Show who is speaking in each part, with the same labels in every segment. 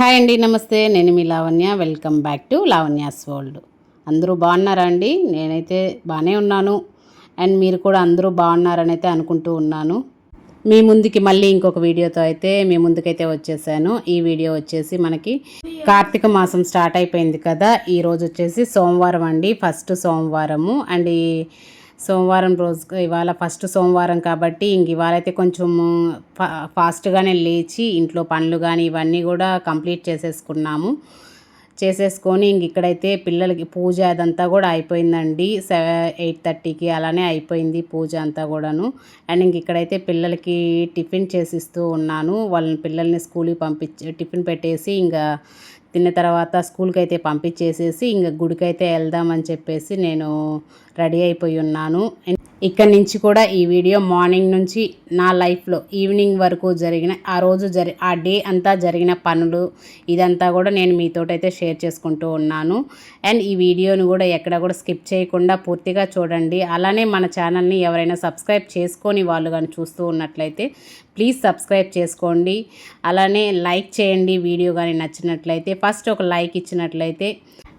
Speaker 1: Hi అండి నమస్తే. నేను మీ Lavanya. Welcome back to Lavanya's world. అందరూ బాగున్నారా అండి? నేనైతే బాగానే ఉన్నాను. అండ్ మీరు కూడా అందరూ బాగున్నారని అయితే అనుకుంటూ ఉన్నాను. మీ ముందుకి మళ్ళీ ఇంకొక వీడియోతో అయితే మీ ముందుకైతే వచ్చేసాను. ఈ వీడియో వచ్చేసి మనకి కార్తీక మాసం స్టార్ట్ అయిపోయింది కదా. ఈరోజు వచ్చేసి సోమవారం అండి. ఫస్ట్ సోమవారము. అండ్ ఈ సోమవారం రోజు ఇవాళ ఫస్ట్ సోమవారం కాబట్టి ఇంక ఇవాళైతే కొంచెం ఫా ఫాస్ట్గానే లేచి ఇంట్లో పనులు కానీ ఇవన్నీ కూడా కంప్లీట్ చేసేసుకున్నాము. చేసేసుకొని ఇంక ఇక్కడైతే పిల్లలకి పూజ అదంతా కూడా అయిపోయిందండి. సెవెన్ ఎయిట్ థర్టీకి అలానే అయిపోయింది పూజ అంతా కూడాను. అండ్ ఇంక ఇక్కడైతే పిల్లలకి టిఫిన్ చేసిస్తూ ఉన్నాను. వాళ్ళని పిల్లల్ని స్కూల్కి పంపించి టిఫిన్ పెట్టేసి ఇంకా తిన్న తర్వాత స్కూల్కి అయితే పంపించేసేసి ఇంకా గుడికి అయితే వెళ్దామని చెప్పేసి నేను రెడీ అయిపోయి ఉన్నాను. ఇక్కడి నుంచి కూడా ఈ వీడియో మార్నింగ్ నుంచి నా లైఫ్లో ఈవినింగ్ వరకు జరిగిన ఆ రోజు జరి ఆ డే అంతా జరిగిన పనులు ఇదంతా కూడా నేను మీతోటైతే షేర్ చేసుకుంటూ ఉన్నాను. అండ్ ఈ వీడియోను కూడా ఎక్కడ కూడా స్కిప్ చేయకుండా పూర్తిగా చూడండి. అలానే మన ఛానల్ని ఎవరైనా సబ్స్క్రైబ్ చేసుకొని వాళ్ళు కానీ చూస్తూ ఉన్నట్లయితే ప్లీజ్ సబ్స్క్రైబ్ చేసుకోండి. అలానే లైక్ చేయండి వీడియో కానీ నచ్చినట్లయితే ఫస్ట్ ఒక లైక్ ఇచ్చినట్లయితే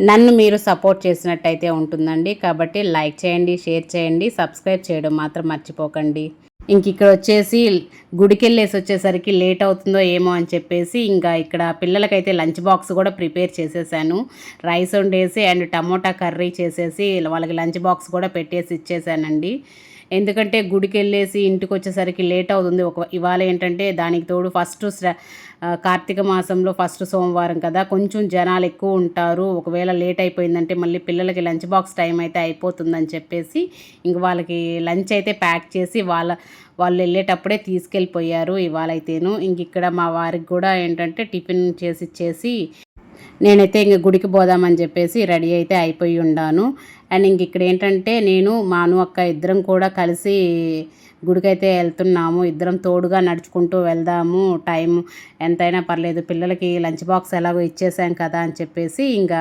Speaker 1: నన్ను మీరు సపోర్ట్ చేసినట్టయితే ఉంటుందండి. కాబట్టి లైక్ చేయండి షేర్ చేయండి సబ్స్క్రైబ్ చేయడం మాత్రం మర్చిపోకండి. ఇంక ఇక్కడ వచ్చేసి గుడికి వెళ్ళేసి వచ్చేసరికి లేట్ అవుతుందో ఏమో అని చెప్పేసి ఇంకా ఇక్కడ పిల్లలకైతే లంచ్ బాక్స్ కూడా ప్రిపేర్ చేసేసాను. రైస్ వండేసి అండ్ టమోటా కర్రీ చేసేసి వాళ్ళకి లంచ్ బాక్స్ కూడా పెట్టేసి ఇచ్చేసానండి. ఎందుకంటే గుడికి వెళ్ళేసి ఇంటికి వచ్చేసరికి లేట్ అవుతుంది ఒక ఇవాళ ఏంటంటే దానికి తోడు ఫస్ట్ కార్తీక మాసంలో ఫస్ట్ సోమవారం కదా. కొంచెం జనాలు ఎక్కువ ఉంటారు. ఒకవేళ లేట్ అయిపోయిందంటే మళ్ళీ పిల్లలకి లంచ్ బాక్స్ టైం అయితే అయిపోతుందని చెప్పేసి ఇంక వాళ్ళకి లంచ్ అయితే ప్యాక్ చేసి వాళ్ళ వాళ్ళు వెళ్ళేటప్పుడే తీసుకెళ్ళిపోయారు ఇవాళైతేను. ఇంక ఇక్కడ మా వారికి కూడా ఏంటంటే టిఫిన్ చేసి ఇచ్చేసి నేనైతే ఇంక గుడికి పోదామని చెప్పేసి రెడీ అయితే అయిపోయి ఉన్నాను అండ్ ఇంక ఇక్కడ ఏంటంటే నేను మాను అక్క ఇద్దరం కూడా కలిసి గుడికైతే వెళ్తున్నాము. ఇద్దరం తోడుగా నడుచుకుంటూ వెళ్దాము. టైం ఎంతైనా పర్లేదు. పిల్లలకి లంచ్ బాక్స్ ఎలాగో ఇచ్చేసాం కదా అని చెప్పేసి ఇంకా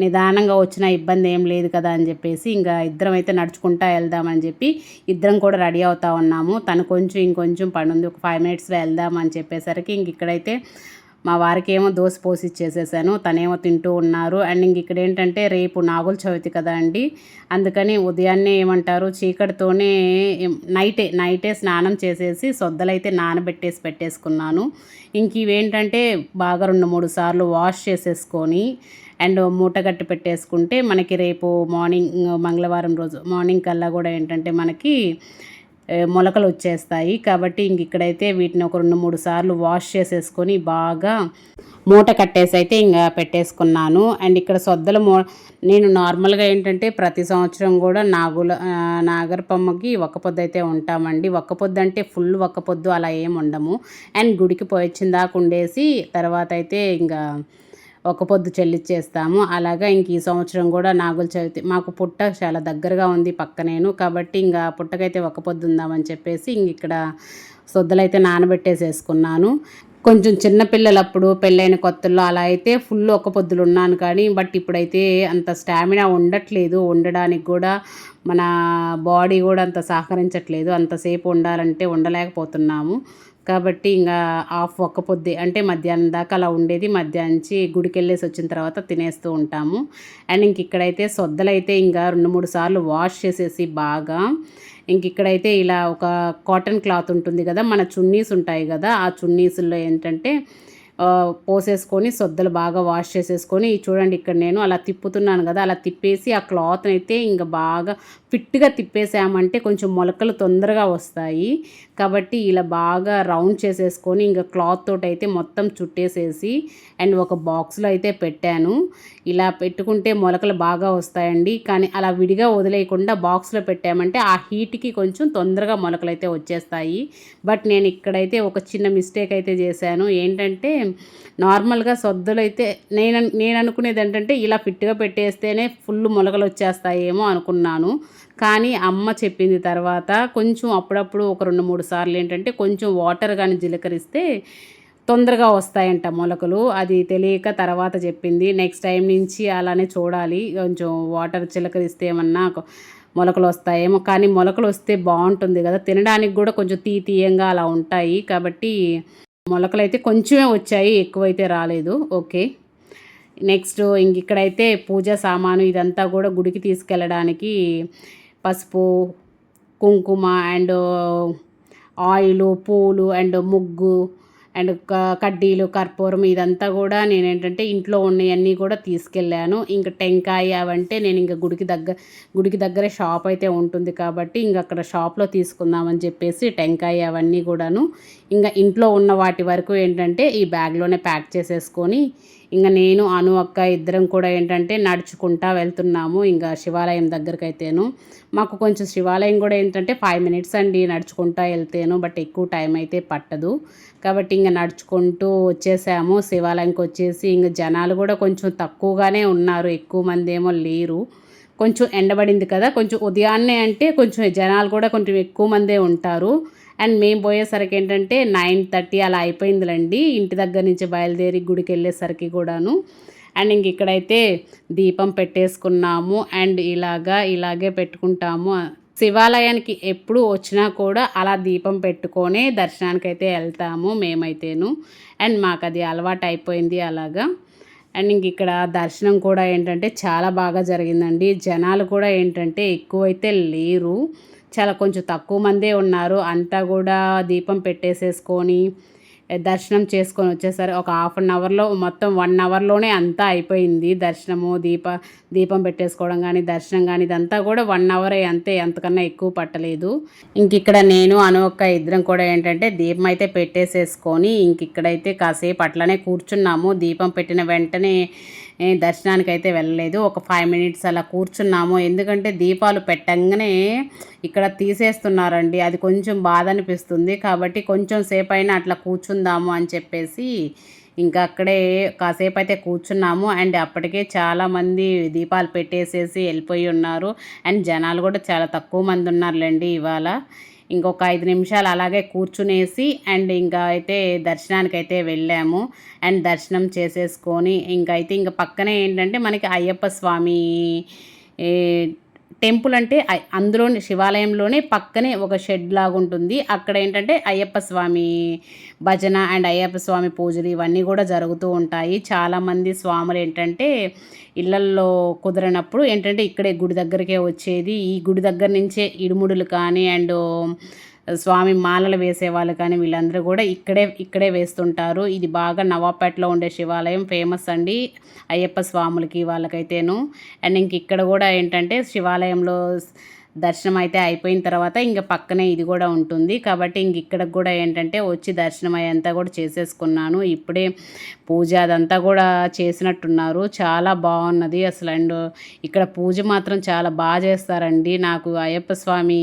Speaker 1: నిదానంగా వచ్చిన ఇబ్బంది ఏం లేదు కదా అని చెప్పేసి ఇంకా ఇద్దరం అయితే నడుచుకుంటా వెళ్దామని చెప్పి ఇద్దరం కూడా రెడీ అవుతా ఉన్నాము. తను కొంచెం ఇంకొంచెం పని ఉంది ఒక ఫైవ్ మినిట్స్లో వెళ్దామని చెప్పేసరికి ఇంక ఇక్కడైతే మా వారికి ఏమో దోశ పోసి ఇచ్చేసేసాను తనేమో తింటూ ఉన్నారు. అండ్ ఇంక ఇక్కడ ఏంటంటే రేపు నాగుల చవితి కదా అండి. అందుకని ఉదయాన్నే ఏమంటారు చీకటితోనే నైటే నైటే స్నానం చేసేసి సొద్దలైతే నానబెట్టేసి పెట్టేసుకున్నాను. ఇంక ఇవేంటంటే బాగా రెండు మూడు సార్లు వాష్ చేసేసుకొని అండ్ మూట పెట్టేసుకుంటే మనకి రేపు మార్నింగ్ మంగళవారం రోజు మార్నింగ్ కల్లా కూడా ఏంటంటే మనకి మొలకలు వచ్చేస్తాయి. కాబట్టి ఇంక ఇక్కడైతే వీటిని ఒక రెండు మూడు సార్లు వాష్ చేసేసుకొని బాగా మూట కట్టేసి అయితే ఇంకా పెట్టేసుకున్నాను. అండ్ ఇక్కడ సొద్దల మూ నేను నార్మల్గా ఏంటంటే ప్రతి సంవత్సరం కూడా నాగుల నాగరపమ్మకి ఒక్క పొద్దు అయితే ఉంటామండి. ఒక్క పొద్దు అంటే ఫుల్ ఒక్క పొద్దు అలా ఏమి ఉండము. అండ్ గుడికి పోయొచ్చిన దాకా ఉండేసి తర్వాత అయితే ఇంకా ఒక పొద్దు చెల్లిచ్చేస్తాము. అలాగా ఇంక ఈ సంవత్సరం కూడా నాగుల చవితి మాకు పుట్ట చాలా దగ్గరగా ఉంది పక్కనేను. కాబట్టి ఇంకా పుట్టకైతే ఒక పొద్దు ఉందామని చెప్పేసి ఇంక ఇక్కడ సొద్దులైతే నానబెట్టేసేసుకున్నాను. కొంచెం చిన్నపిల్లలప్పుడు పెళ్ళైన కొత్తల్లో అలా అయితే ఫుల్ ఒక పొద్దులు ఉన్నాను కానీ బట్ ఇప్పుడైతే అంత స్టామినా ఉండట్లేదు. ఉండడానికి కూడా మన బాడీ కూడా అంత సహకరించట్లేదు. అంతసేపు ఉండాలంటే ఉండలేకపోతున్నాము. కాబట్టి ఇంకా హాఫ్ ఒక్క పొద్దు అంటే మధ్యాహ్నం దాకా అలా ఉండేది. మధ్యాహ్నంచి గుడికి వెళ్ళేసి వచ్చిన తర్వాత తినేస్తూ ఉంటాము. అండ్ ఇంక ఇక్కడైతే సొద్దలైతే ఇంకా రెండు మూడు సార్లు వాష్ చేసేసి బాగా. ఇంక ఇక్కడైతే ఇలా ఒక కాటన్ క్లాత్ ఉంటుంది కదా మన చున్నీస్ ఉంటాయి కదా ఆ చున్నీస్లో ఏంటంటే పోసేసుకొని సొద్దలు బాగా వాష్ చేసేసుకొని చూడండి ఇక్కడ నేను అలా తిప్పుతున్నాను కదా అలా తిప్పేసి ఆ క్లాత్ అయితే ఇంకా బాగా ఫిట్గా తిప్పేసామంటే కొంచెం మొలకలు తొందరగా వస్తాయి. కాబట్టి ఇలా బాగా రౌండ్ చేసేసుకొని ఇంకా క్లాత్ తోటి అయితే మొత్తం చుట్టేసేసి అండ్ ఒక బాక్స్లో అయితే పెట్టాను. ఇలా పెట్టుకుంటే మొలకలు బాగా వస్తాయండి. కానీ అలా విడిగా వదిలేయకుండా బాక్స్లో పెట్టామంటే ఆ హీట్కి కొంచెం తొందరగా మొలకలు అయితే వచ్చేస్తాయి. బట్ నేను ఇక్కడైతే ఒక చిన్న మిస్టేక్ అయితే చేశాను. ఏంటంటే నార్మల్గా సొద్దులు అయితే నేను నేను అనుకునేది ఏంటంటే ఇలా ఫిట్గా పెట్టేస్తేనే ఫుల్ మొలకలు వచ్చేస్తాయేమో అనుకున్నాను. కానీ అమ్మ చెప్పింది తర్వాత కొంచెం అప్పుడప్పుడు ఒక రెండు మూడు సార్లు ఏంటంటే కొంచెం వాటర్ కానీ జీలకరిస్తే తొందరగా వస్తాయంట మొలకలు. అది తెలియక తర్వాత చెప్పింది. నెక్స్ట్ టైం నుంచి అలానే చూడాలి. కొంచెం వాటర్ చిలకరిస్తే ఏమన్నా మొలకలు వస్తాయేమో. కానీ మొలకలు వస్తే బాగుంటుంది కదా. తినడానికి కూడా కొంచెం తీ తీయంగా అలా ఉంటాయి. కాబట్టి మొలకలు అయితే కొంచెమే వచ్చాయి ఎక్కువైతే రాలేదు. ఓకే. నెక్స్ట్ ఇంక ఇక్కడైతే పూజ సామాను ఇదంతా కూడా గుడికి తీసుకెళ్ళడానికి పసుపు కుంకుమ అండ్ ఆయిల్ పూలు అండ్ ముగ్గు అండ్ కడ్డీలు కర్పూరం ఇదంతా కూడా నేను ఏంటంటే ఇంట్లో ఉన్నవన్నీ కూడా తీసుకెళ్ళాను. ఇంకా టెంకాయ అవంటే నేను ఇంకా గుడికి దగ్గర గుడికి దగ్గరే షాప్ అయితే ఉంటుంది కాబట్టి ఇంక అక్కడ షాప్లో తీసుకుందామని చెప్పేసి టెంకాయ అవన్నీ కూడాను. ఇంకా ఇంట్లో ఉన్న వాటి వరకు ఏంటంటే ఈ బ్యాగ్లోనే ప్యాక్ చేసేసుకొని ఇంకా నేను అను అక్క ఇద్దరం కూడా ఏంటంటే నడుచుకుంటా వెళ్తున్నాము ఇంకా శివాలయం దగ్గరికి అయితేను మాకు కొంచెం శివాలయం కూడా ఏంటంటే ఫైవ్ మినిట్స్ అండి నడుచుకుంటా వెళ్తేను బట్ ఎక్కువ టైం అయితే పట్టదు. కాబట్టి ఇంకా నడుచుకుంటూ వచ్చేసాము. శివాలయంకి వచ్చేసి ఇంకా జనాలు కూడా కొంచెం తక్కువగానే ఉన్నారు. ఎక్కువ మంది ఏమో లేరు. కొంచెం ఎండబడింది కదా కొంచెం ఉదయాన్నే అంటే కొంచెం జనాలు కూడా కొంచెం ఎక్కువ మందే ఉంటారు. అండ్ మేము పోయేసరికి ఏంటంటే నైన్ థర్టీ అలా అయిపోయిందిలండి. ఇంటి దగ్గర నుంచి బయలుదేరి గుడికి వెళ్ళేసరికి కూడాను. అండ్ ఇంక ఇక్కడైతే దీపం పెట్టేసుకున్నాము. అండ్ ఇలాగా ఇలాగే పెట్టుకుంటాము. శివాలయానికి ఎప్పుడు వచ్చినా కూడా అలా దీపం పెట్టుకొని దర్శనానికి అయితే వెళ్తాము మేమైతేను. అండ్ మాకు అది అలవాటు అయిపోయింది అలాగా. అండ్ ఇంక ఇక్కడ దర్శనం కూడా ఏంటంటే చాలా బాగా జరిగిందండి. జనాలు కూడా ఏంటంటే ఎక్కువైతే లేరు. చాలా కొంచెం తక్కువ మందే ఉన్నారు. అంతా కూడా దీపం పెట్టేసేసుకొని దర్శనం చేసుకొని వచ్చేసరి ఒక హాఫ్ అన్ అవర్లో మొత్తం వన్ అవర్లోనే అంతా అయిపోయింది. దర్శనము దీప దీపం పెట్టేసుకోవడం కానీ దర్శనం కానీ ఇదంతా కూడా వన్ అవర్ అంతే. అంతకన్నా ఎక్కువ పట్టలేదు. ఇంక ఇక్కడ నేను ఒక్క ఇద్దరం కూడా ఏంటంటే దీపం అయితే పెట్టేసేసుకొని ఇంక ఇక్కడైతే కాసేపు అట్లనే కూర్చున్నాము. దీపం పెట్టిన వెంటనే దర్శనానికి అయితే వెళ్ళలేదు. ఒక ఫైవ్ మినిట్స్ అలా కూర్చున్నాము. ఎందుకంటే దీపాలు పెట్టంగానే ఇక్కడ తీసేస్తున్నారండి. అది కొంచెం బాధ అనిపిస్తుంది. కాబట్టి కొంచెం సేపు అయినా అట్లా కూర్చుందాము అని చెప్పేసి ఇంకా అక్కడే కాసేపు అయితే కూర్చున్నాము. అండ్ అప్పటికే చాలామంది దీపాలు పెట్టేసేసి వెళ్ళిపోయి ఉన్నారు. అండ్ జనాలు కూడా చాలా తక్కువ మంది ఉన్నారులేండి ఇవాళ. ఇంకొక ఐదు నిమిషాలు అలాగే కూర్చునేసి అండ్ ఇంకా అయితే దర్శనానికి అయితే వెళ్ళాము. అండ్ దర్శనం చేసేసుకొని ఇంకైతే ఇంకా పక్కనే ఏంటంటే మనకి అయ్యప్ప స్వామి టెంపుల్ అంటే అందులోనే శివాలయంలోనే పక్కనే ఒక షెడ్ లాగా ఉంటుంది అక్కడ ఏంటంటే అయ్యప్ప స్వామి భజన అండ్ అయ్యప్ప స్వామి పూజలు ఇవన్నీ కూడా జరుగుతూ ఉంటాయి. చాలామంది స్వాములు ఏంటంటే ఇళ్ళల్లో కుదరనప్పుడు ఏంటంటే ఇక్కడే గుడి దగ్గరికే వచ్చేది. ఈ గుడి దగ్గర నుంచే ఇడుముడులు కానీ అండ్ స్వామి మాలలు వేసేవాళ్ళు కానీ వీళ్ళందరూ కూడా ఇక్కడే ఇక్కడే వేస్తుంటారు. ఇది బాగా నవాపేటలో ఉండే శివాలయం ఫేమస్ అండి అయ్యప్ప స్వాములకి వాళ్ళకైతేను. అండ్ ఇంక ఇక్కడ కూడా ఏంటంటే శివాలయంలో దర్శనం అయితే అయిపోయిన తర్వాత ఇంకా పక్కనే ఇది కూడా ఉంటుంది. కాబట్టి ఇంక ఇక్కడ కూడా ఏంటంటే వచ్చి దర్శనం అయ్యేంతా కూడా చేసేసుకున్నాను. ఇప్పుడే పూజ అదంతా కూడా చేసినట్టున్నారు. చాలా బాగున్నది అసలు. అండ్ ఇక్కడ పూజ మాత్రం చాలా బాగా చేస్తారండి. నాకు అయ్యప్ప స్వామి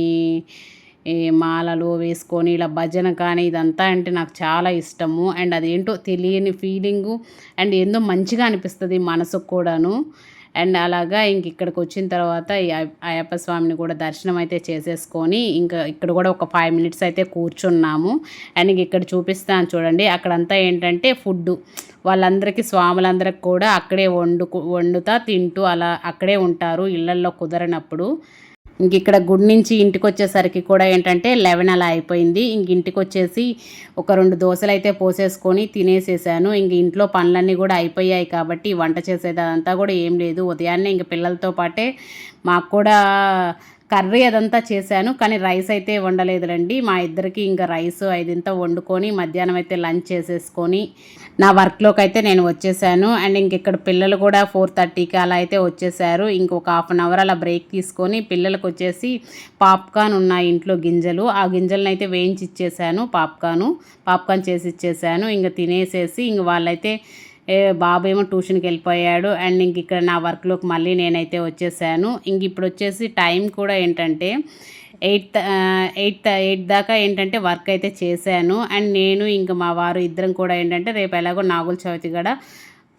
Speaker 1: మాలలు వేసుకొని ఇలా భజన కానీ ఇదంతా అంటే నాకు చాలా ఇష్టము. అండ్ అదేంటో తెలియని ఫీలింగు అండ్ ఏందో మంచిగా అనిపిస్తుంది మనసుకు కూడాను. అండ్ అలాగా ఇంక ఇక్కడికి వచ్చిన తర్వాత అయ్యప్ప స్వామిని కూడా దర్శనం అయితే చేసేసుకొని ఇంకా ఇక్కడ కూడా ఒక ఫైవ్ మినిట్స్ అయితే కూర్చున్నాము. అండ్ ఇంక ఇక్కడ చూపిస్తాను చూడండి. అక్కడంతా ఏంటంటే ఫుడ్ వాళ్ళందరికీ స్వాములందరికి కూడా అక్కడే వండుకు వండుతా తింటూ అలా అక్కడే ఉంటారు ఇళ్ళల్లో కుదరనప్పుడు. ఇంక ఇక్కడ గుడి నుంచి ఇంటికి వచ్చేసరికి కూడా ఏంటంటే లెవెన్ అలా అయిపోయింది. ఇంక ఇంటికి వచ్చేసి ఒక రెండు దోశలు అయితే పోసేసుకొని తినేసేసాను. ఇంక ఇంట్లో పనులన్నీ కూడా అయిపోయాయి కాబట్టి వంట చేసేది అదంతా కూడా ఏం లేదు. ఉదయాన్నే ఇంక పిల్లలతో పాటే మాకు కూడా కర్రీ అదంతా చేశాను కానీ రైస్ అయితే వండలేదులండి. మా ఇద్దరికి ఇంకా రైస్ ఐదింత వండుకొని మధ్యాహ్నం అయితే లంచ్ చేసేసుకొని నా వర్క్లోకి అయితే నేను వచ్చేసాను. అండ్ ఇంక ఇక్కడ పిల్లలు కూడా ఫోర్ థర్టీకి అలా అయితే వచ్చేసారు. ఇంకొక హాఫ్ అన్ అవర్ అలా బ్రేక్ తీసుకొని పిల్లలకు వచ్చేసి పాప్కార్న్ ఉన్నాయి ఇంట్లో గింజలు ఆ గింజలను అయితే వేయించి ఇచ్చేసాను పాప్కార్ను పాప్కార్న్ చేసి ఇచ్చేసాను. ఇంక తినేసేసి ఇంక వాళ్ళైతే బాబు ఏమో ట్యూషన్కి వెళ్ళిపోయాడు. అండ్ ఇంక ఇక్కడ నా వర్క్లోకి మళ్ళీ నేనైతే వచ్చేసాను. ఇంక ఇప్పుడు వచ్చేసి టైం కూడా ఏంటంటే ఎయిత్ ఎయిత్ ఎయిట్ దాకా ఏంటంటే వర్క్ అయితే చేశాను. అండ్ నేను ఇంకా మా వారు ఇద్దరం కూడా ఏంటంటే రేపు ఎలాగో నాగుల చవితి కూడా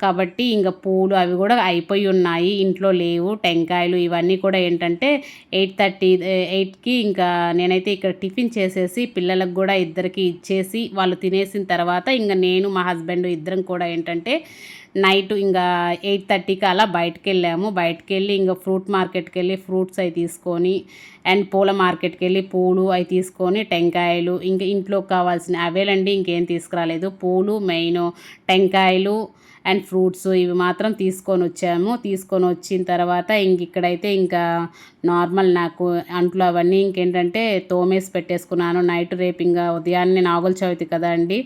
Speaker 1: కాబట్టి ఇంకా పూలు అవి కూడా అయిపోయి ఉన్నాయి. ఇంట్లో లేవు. టెంకాయలు ఇవన్నీ కూడా ఏంటంటే ఎయిట్ థర్టీ ఎయిట్కి ఇంకా నేనైతే ఇక్కడ టిఫిన్ చేసేసి పిల్లలకు కూడా ఇద్దరికి ఇచ్చేసి వాళ్ళు తినేసిన తర్వాత ఇంకా నేను మా హస్బెండ్ ఇద్దరం కూడా ఏంటంటే నైట్ ఇంకా ఎయిట్ థర్టీకి అలా బయటకు వెళ్ళాము బయటకు వెళ్ళి ఇంకా ఫ్రూట్ మార్కెట్కి వెళ్ళి ఫ్రూట్స్ అవి తీసుకొని అండ్ పూల మార్కెట్కి వెళ్ళి పూలు అవి తీసుకొని టెంకాయలు ఇంకా ఇంట్లో కావాల్సిన అవేలండి ఇంకేం తీసుకురాలేదు. పూలు మెయిన్ టెంకాయలు అండ్ ఫ్రూట్స్ ఇవి మాత్రం తీసుకొని వచ్చాము. తీసుకొని వచ్చిన తర్వాత ఇంక ఇక్కడైతే ఇంకా నార్మల్ నాకు అంట్లో అవన్నీ ఇంకేంటంటే తోమేసి పెట్టేసుకున్నాను. నైట్ రేపు ఇంకా ఉదయాన్నే నాగుల చవితి కదా అండి.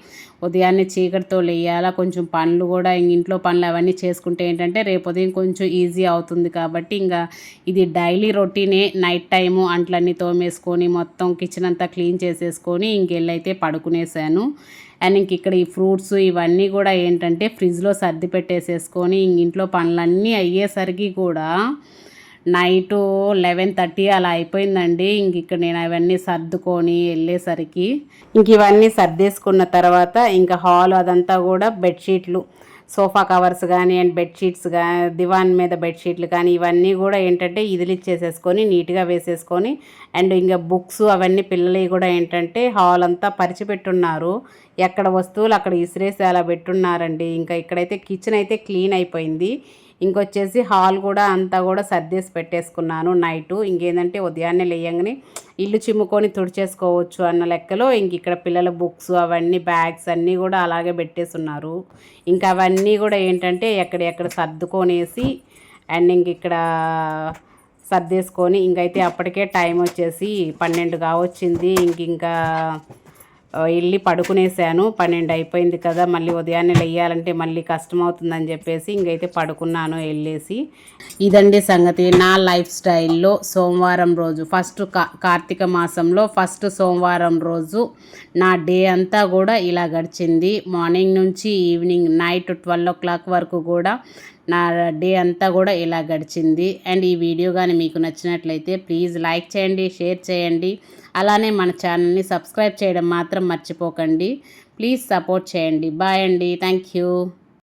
Speaker 1: ఉదయాన్నే చీకటితో లేయాలా కొంచెం పనులు కూడా ఇంట్లో పనులు అవన్నీ చేసుకుంటే ఏంటంటే రేపు ఉదయం కొంచెం ఈజీ అవుతుంది కాబట్టి ఇంకా ఇది డైలీ రొటీనే నైట్ టైము అంట్లన్నీ తోమేసుకొని మొత్తం కిచెన్ అంతా క్లీన్ చేసేసుకొని ఇంకెళ్ళైతే పడుకునేసాను. అండ్ ఇంక ఇక్కడ ఈ ఫ్రూట్స్ ఇవన్నీ కూడా ఏంటంటే ఫ్రిడ్జ్లో సర్ది పెట్టేసేసుకొని ఇంట్లో పనులన్నీ అయ్యేసరికి కూడా నైటు లెవెన్ థర్టీ అలా అయిపోయిందండి. ఇంక ఇక్కడ నేను అవన్నీ సర్దుకొని వెళ్ళేసరికి ఇంక ఇవన్నీ సర్దేసుకున్న తర్వాత ఇంకా హాల్ అదంతా కూడా బెడ్షీట్లు సోఫా కవర్స్ కానీ అండ్ బెడ్షీట్స్ కానీ దివాన్ మీద బెడ్షీట్లు కానీ ఇవన్నీ కూడా ఏంటంటే ఇదిలిచ్చేసేసుకొని నీట్గా వేసేసుకొని అండ్ ఇంకా బుక్స్ అవన్నీ పిల్లలవి కూడా ఏంటంటే హాల్ అంతా పరిచిపెట్టున్నారు. ఎక్కడ వస్తువులు అక్కడ ఇసిరేసి అలా పెట్టున్నారండి. ఇంకా ఇక్కడైతే కిచెన్ అయితే క్లీన్ అయిపోయింది. ఇంకొచ్చేసి హాల్ కూడా అంతా కూడా సర్దేసి పెట్టేసుకున్నాను నైటు. ఇంకేంటంటే ఉదయాన్నే లేయంగానే ఇల్లు చిమ్ముకొని తుడిచేసుకోవచ్చు అన్న లెక్కలో ఇంక ఇక్కడ పిల్లల బుక్స్ అవన్నీ బ్యాగ్స్ అన్నీ కూడా అలాగే పెట్టేసున్నారు. ఇంకా అవన్నీ కూడా ఏంటంటే ఎక్కడెక్కడ సర్దుకొనేసి అండ్ ఇంక ఇక్కడ సర్దేసుకొని ఇంకైతే అప్పటికే టైం వచ్చేసి పన్నెండు కావచ్చింది. ఇంక ఇంకా వెళ్ళి పడుకునేసాను. పన్నెండు అయిపోయింది కదా మళ్ళీ ఉదయాన్నే లేయాలంటే మళ్ళీ కష్టం అవుతుందని చెప్పేసి ఇంకైతే పడుకున్నాను వెళ్ళేసి. ఇదండి సంగతి. నా లైఫ్ స్టైల్లో సోమవారం రోజు ఫస్ట్ కా కార్తీక మాసంలో ఫస్ట్ సోమవారం రోజు నా డే అంతా కూడా ఇలా గడిచింది. మార్నింగ్ నుంచి evening night twelve o'clock వరకు కూడా నా డే అంతా కూడా ఇలా గడిచింది. అండ్ ఈ వీడియో కానీ మీకు నచ్చినట్లయితే ప్లీజ్ లైక్ చేయండి షేర్ చేయండి. అలానే మన ఛానల్ని సబ్స్క్రైబ్ చేయడం మాత్రం మర్చిపోకండి. ప్లీజ్ సపోర్ట్ చేయండి. బాయ్ అండి. Thank you